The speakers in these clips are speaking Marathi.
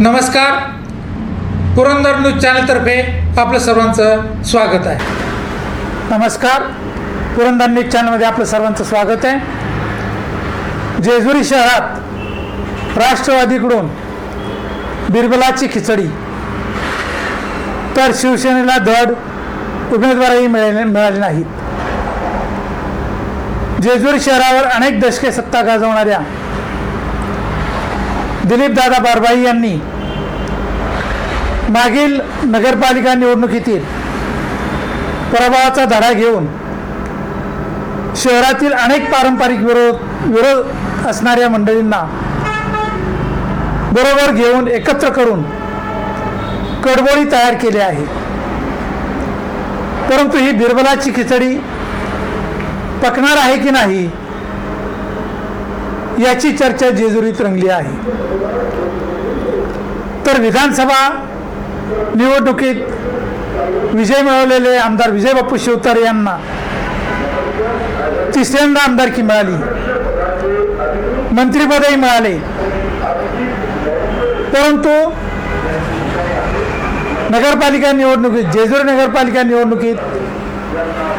नमस्कार. पुरंदर न्यूज चॅनलतर्फे आपलं सर्वांचं स्वागत आहे. नमस्कार. पुरंदर न्यूज चॅनलमध्ये आपलं सर्वांचं स्वागत आहे. जेजुरी शहरात राष्ट्रवादीकडून बिरबलाची खिचडी. तर शिवसेनेला धड उमेदवारही मिळाले मिळाले नाहीत. जेजुरी शहरावर अनेक दशके सत्ता गाजवणाऱ्या दिलीपदादा बारबाई यांनी मागील नगरपालिका निवडणुकीतील पराभवाचा धडा घेऊन शहरातील अनेक पारंपरिक विरोध विरोध असणाऱ्या मंडळींना बरोबर घेऊन एकत्र करून कडबोळी तयार केली आहे. परंतु ही बिरबलाची खिचडी पकणार आहे की नाही याची चर्चा जेजुरीत रंगली आहे. तर विधानसभा निवडणुकीत विजय मिळवलेले आमदार विजय बाप्पू शिवतारे यांना तिसऱ्यांदा आमदारकी मिळाली. मंत्रिपदही मिळाले. परंतु नगरपालिका निवडणुकीत जेजुरी नगरपालिका निवडणुकीत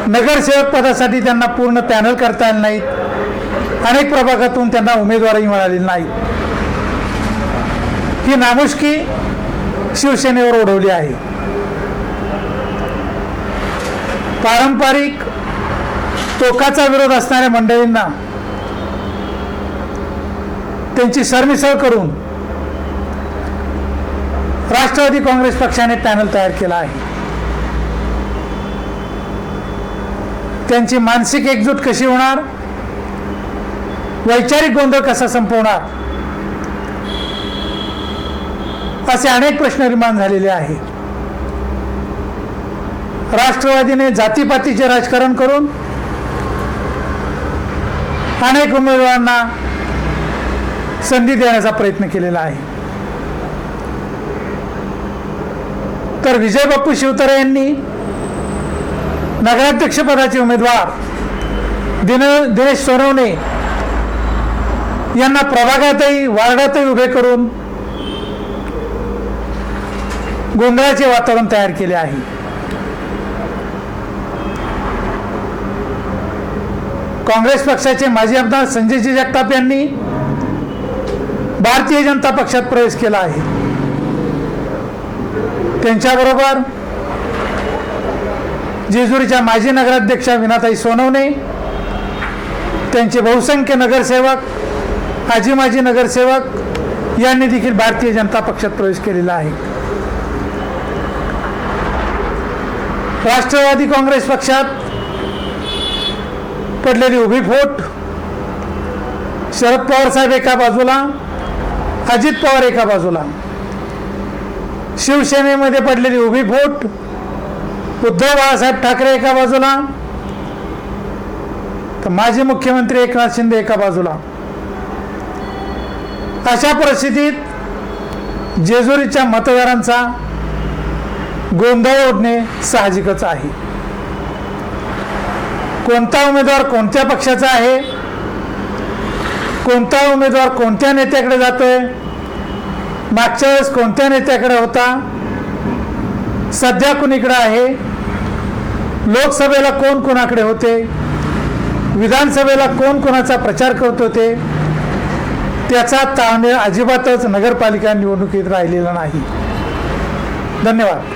नगरसेवक पदासाठी त्यांना पूर्ण पॅनल करता आले नाहीत. अनेक प्रभागातून त्यांना उमेदवारही मिळाली नाही. ही नामुष्की शिवसेनेवर ओढवली आहे. पारंपरिक टोकाचा विरोध असणाऱ्या मंडळींना त्यांची सरमिसळ करून राष्ट्रवादी काँग्रेस पक्षाने पॅनल तयार केला आहे. त्यांची मानसिक एकजूट कशी होणार? वैचारिक गोंधळ कसा संपवणार? असे अनेक प्रश्न निर्माण झालेले आहेत. राष्ट्रवादीने जातीपातीचे राजकारण करून अनेक उमेदवारांना संधी देण्याचा प्रयत्न केलेला आहे. तर विजय बाप्पू शिवतारे यांनी नगराध्यक्षपदाचे उमेदवार दिन दिनेश सोनवणे यांना प्रभागातही वार्डातही उभे करून गोंधळाचे वातावरण तयार केले आहे. काँग्रेस पक्षाचे माजी आमदार संजयजी जगताप यांनी भारतीय जनता पक्षात प्रवेश केला आहे. त्यांच्याबरोबर जेजुरीच्या माजी नगराध्यक्षा विनाताई सोनवणे त्यांचे बहुसंख्य नगरसेवक आजी माजी नगरसेवक यांनी देखील भारतीय जनता पक्षात प्रवेश केलेला आहे. राष्ट्रवादी काँग्रेस पक्षात पडलेली उभी फूट शरद पवार साहेब एका बाजूला अजित पवार एका बाजूला. शिवसेनेमध्ये पडलेली उभी फूट उद्धव बाळासाहेब ठाकरे एका बाजूला तर माजी मुख्यमंत्री एकनाथ शिंदे एका बाजूला. अशा परिस्थितीत जेजुरीच्या मतदारांचा गोंधळ ओढणे साहजिकच आहे. कोणता उमेदवार कोणत्या पक्षाचा आहे? कोणता उमेदवार कोणत्या नेत्याकडे जातोय? मागच्या वेळेस कोणत्या नेत्याकडे होता? सध्या कुणीकडे आहे? लोकसभेला कोण कोणाकडे होते? विधानसभेला कोण कोणाचा प्रचार करत होते? त्याचा ताळमेळ अजिबातच नगरपालिका निवडणुकीत राहिलेला नाही. धन्यवाद.